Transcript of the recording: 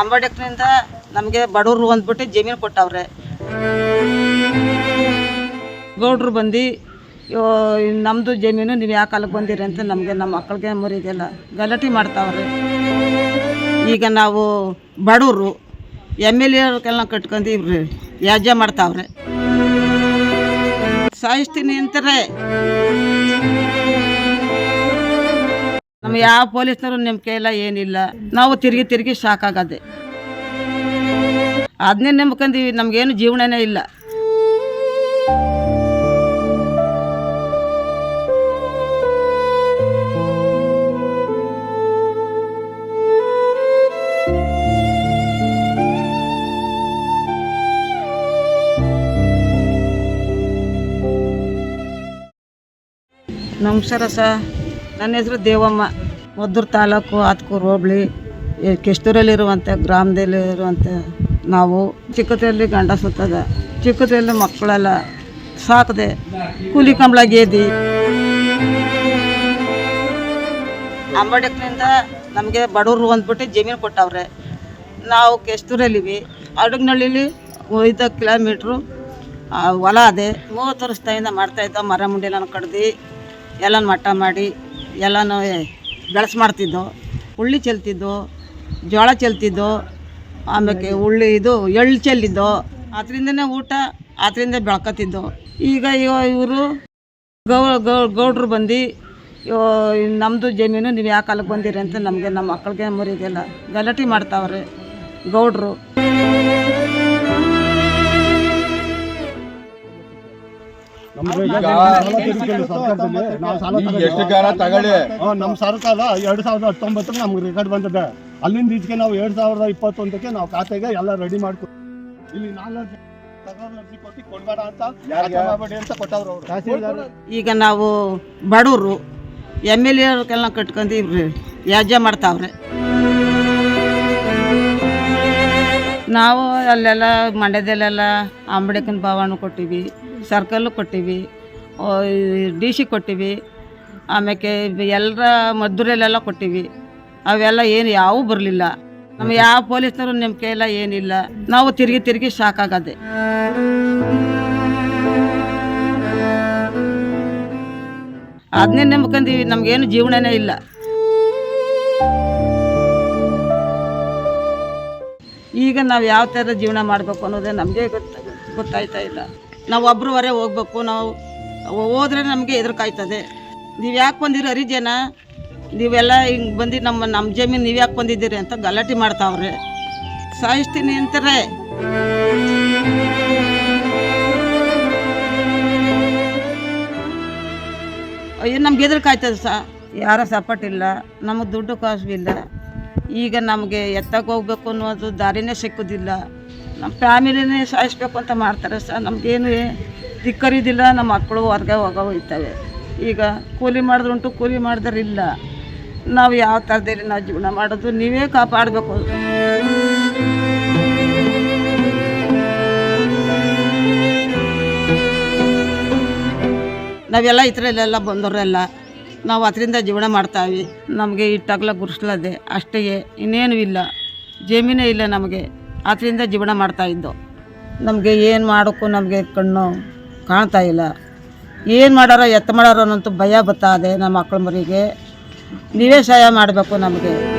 ಅಂಬೇಡ್ಕರ್ನಿಂದ ನಮಗೆ ಬಡವರು ಅಂದ್ಬಿಟ್ಟು ಜಮೀನು ಕೊಟ್ಟವ್ರೆ. ಗೌಡ್ರು ಬಂದು ನಮ್ಮದು ಜಮೀನು, ನೀವು ಯಾವ ಕಾಲಕ್ಕೆ ಬಂದಿರಿ ಅಂತ ನಮಗೆ ನಮ್ಮ ಮಕ್ಕಳಿಗೆ ಮರಿದೆಲ್ಲ. ಗಲಾಟೆ ಮಾಡ್ತಾವ್ರೆ. ಈಗ ನಾವು ಬಡವರು, ಎಂ ಎಲ್ ಎಲ್ಲ ಕಟ್ಕೊಂಡು ಇವ್ರು ವ್ಯಾಜ್ಯ ಮಾಡ್ತಾವ್ರೆ. ಸಾಯಿಸ್ತೀನಿ ಅಂತಾರೆ. ಯಾವ ಪೊಲೀಸ್ನವರು ನಂಬಿಕೆ ಇಲ್ಲ ಏನಿಲ್ಲ. ನಾವು ತಿರುಗಿ ತಿರುಗಿ ಸಾಕಾಗದೆ ಅದನ್ನೇ ನಂಬ್ಕೊಂಡೀವಿ ನಮಗೇನು ಜೀವನನೇ ಇಲ್ಲ. ನಮಸ್ಕಾರ ಸ ನನ್ನ ಹೆಸರು ದೇವಮ್ಮ. ಮದ್ದೂರು ತಾಲೂಕು ಆತ್ಕೂರು ಹೋಬಳಿ. ಗ್ರಾಮದಲ್ಲಿ ಗ್ರಾಮದಲ್ಲಿರುವಂಥ ನಾವು ಚಿಕ್ಕದಲ್ಲಿ ಗಂಡ ಸುತ್ತದ. ಚಿಕ್ಕದಲ್ಲಿ ಮಕ್ಕಳೆಲ್ಲ, ಸಾಕದೆ ಕೂಲಿ ಕಂಬಳ ಗೇದಿ ಅಂಬೇಡ್ಕರ್ನಿಂದ ನಮಗೆ ಬಡವರು ಅಂದ್ಬಿಟ್ಟು ಜಮೀನು ಕೊಟ್ಟವ್ರೆ. ನಾವು ಕೆಸ್ತೂರಲ್ಲಿವಿ. ಅಡುಗ್ನಳ್ಳಿಲಿ ಐದು ಕಿಲೋಮೀಟ್ರು ಹೊಲ ಅದೇ. ಮೂವತ್ತು ವರ್ಷದಿಂದ ಮಾಡ್ತಾಯಿದ್ದ ಮರ ನಾನು ಕಡ್ದು ಎಲ್ಲ ಮಟ್ಟ ಮಾಡಿ. ಎಲ್ಲನೂ ಬೆಳೆಸಿ ಮಾಡ್ತಿದ್ದೋ, ಹುಳ್ಳಿ ಚೆಲ್ತಿದ್ದೋ ಜೋಳ ಚೆಲ್ತಿದ್ದೋ ಆಮೇಲೆ ಉಳ್ಳಿ ಇದು ಎಳ್ಳು ಚೆಲ್ಲಿದ್ದೋ ಅದರಿಂದನೇ ಊಟ ಅದರಿಂದ ಬೆಳ್ಕೊತಿದ್ದೋ. ಈಗ ಇವರು ಗೌ ಗೌ, ಗೌಡ್ರು ಬಂದು ನಮ್ಮದು ಜಮೀನು ನೀವು ಯಾವ ಕಾಲಕ್ಕೆ ಬಂದಿರಿ ಅಂತ ನಮಗೆ ನಮ್ಮ ಮಕ್ಕಳಿಗೆ ಮುರಿದಿಲ್ಲ. ಗಲಾಟೆ ಮಾಡ್ತಾವ್ರೆ ಗೌಡ್ರು. ಎಷ್ಟು ಕಾಲ ತಗೊಳ್ಳಿ? ನಮ್ಮ ಸರ್ಕಾರ ಎರಡ್ ಸಾವಿರದ ಹತ್ತೊಂಬತ್ತಕ್ಕೆ ನಮ್ಗೆ ರೆಕಾರ್ಡ್ ಬಂದಿದೆ. ಅಲ್ಲಿಂದ ಈಚೆಗೆ ನಾವು ಎರಡ್ ಸಾವಿರದ ಇಪ್ಪತ್ತೊಂದಕ್ಕೆ ನಾವು ಖಾತೆಗೆ ಎಲ್ಲ ರೆಡಿ ಮಾಡ್ಕೊ ಇಲ್ಲಿ ನಾಲ್ಕು ತಗೊಂಡ್ ಅರ್ಜಿ ಕೊಟ್ಟು ಅಂತ ಖಾತೆ ಮಾಡ್ಬೇಡಿ ಅಂತ ಕೊಟ್ಟವ್ರು ಈಗ ನಾವು ಬಡವರು ಎಂ ಎಲ್ ಎಲ್ಲ ಕಟ್ಕೊಂಡು ಯಾಜ್ಯ ವ್ಯಾಜ್ಯ ಮಾಡ್ತಾವ್ರೆ. ನಾವು ಅಲ್ಲೆಲ್ಲ ಮಂಡ್ಯದಲ್ಲೆಲ್ಲ ಅಂಬೇಡ್ಕರ್ ಭವನ ಕೊಟ್ಟಿವಿ ಸರ್ಕಲ್ಲು ಕೊಟ್ಟಿವಿ ಡಿ ಸಿ ಕೊಟ್ಟಿವಿ ಆಮೇಲೆ ಎಲ್ಲರ ಮದ್ದೂರಲ್ಲೆಲ್ಲ ಕೊಟ್ಟಿವಿ. ಅವೆಲ್ಲ ಏನು ಯಾವೂ ಬರಲಿಲ್ಲ. ನಮ್ಮ ಯಾವ ಪೊಲೀಸ್ನವರು ನಂಬಿಕೆ ಇಲ್ಲ ಏನಿಲ್ಲ. ನಾವು ತಿರುಗಿ ತಿರುಗಿ ಸಾಕಾಗದೆ ಅದನ್ನೇ ನಂಬ್ಕೊಂಡೀವಿ ನಮಗೇನು ಜೀವನನೇ ಇಲ್ಲ. ಈಗ ನಾವು ಯಾವ ಥರ ಜೀವನ ಮಾಡಬೇಕು ಅನ್ನೋದೇ ನಮಗೆ ಗೊತ್ತ, ಗೊತ್ತಾಯ್ತಾ ಇಲ್ಲ. ನಾವು ಒಬ್ರು ಹೊರೆ ಹೋಗ್ಬೇಕು, ನಾವು ಹೋದ್ರೆ ನಮಗೆ ಎದುರ್ಕಾಯ್ತದೆ ನೀವು ಯಾಕೆ ಬಂದಿರಿ ಹರಿಜನ ನೀವೆಲ್ಲ ಹಿಂಗೆ ಬಂದು ನಮ್ಮ ನಮ್ಮ ಜಮೀನು ನೀವು ಯಾಕೆ ಬಂದಿದ್ದೀರಿ ಅಂತ ಗಲಾಟೆ ಮಾಡ್ತಾವ್ರೆ. ಸಾಯಿಸ್ತೀನಿ ಅಂತಾರೆ. ಅಯ್ಯೋ, ನಮ್ಗೆ ಎದುರ್ಕಾಯ್ತದೆ ಸಾ. ಯಾರ ಸಪೋರ್ಟ್ ಇಲ್ಲ, ನಮಗೆ ದುಡ್ಡು ಕಾಸು ಇಲ್ಲ. ಈಗ ನಮಗೆ ಎತ್ತಕ್ಕೆ ಹೋಗ್ಬೇಕು ಅನ್ನೋದು ದಾರಿನೇ ಸಿಕ್ಕುದಿಲ್ಲ. ನಮ್ಮ ಫ್ಯಾಮಿಲಿನೇ ಸಾಯಿಸ್ಬೇಕು ಅಂತ ಮಾಡ್ತಾರೆ ಸರ್. ನಮಗೇನು ದಿಕ್ಕರಿದಿಲ್ಲ ನಮ್ಮ ಮಕ್ಕಳು ಹೊರಗೆ ಹೋಗ ಹೋಯ್ತವೆ ಈಗ ಕೂಲಿ ಮಾಡಿದ್ರುಂಟು ಕೂಲಿ ಮಾಡಿದ್ರೆ ಇಲ್ಲ ನಾವು ಯಾವ ಥರದಲ್ಲಿ ನಾವು ಜೀವನ ಮಾಡೋದು, ನೀವೇ ಕಾಪಾಡಬೇಕು. ನಾವೆಲ್ಲ ಇತರಲ್ಲೆಲ್ಲ ಬಂದವರೆಲ್ಲ ನಾವು ಅದರಿಂದ ಜೀವನ ಮಾಡ್ತಾವಿ. ನಮಗೆ ಇಟ್ಟಾಗಲ ಗುರ್ಸ್ಲದೆ ಅಷ್ಟೇ ಇನ್ನೇನು ಇಲ್ಲ. ಜಮೀನೇ ಇಲ್ಲ ನಮಗೆ. ಅದರಿಂದ ಜೀವನ ಮಾಡ್ತಾ ಇದ್ದೋ. ನಮಗೆ ಏನು ಮಾಡೋಕ್ಕೂ ನಮಗೆ ಕಣ್ಣು ಕಾಣ್ತಾ ಇಲ್ಲ. ಏನು ಮಾಡಾರೋ ಎತ್ತ ಮಾಡಾರೋ ಅನ್ನೋಂಥ ಭಯ ಬತ್ತಾದೆ ನಮ್ಮ ಮಕ್ಕಳ ಮರಿಗೆ ನೀವೇ ಮಾಡಬೇಕು ನಮಗೆ.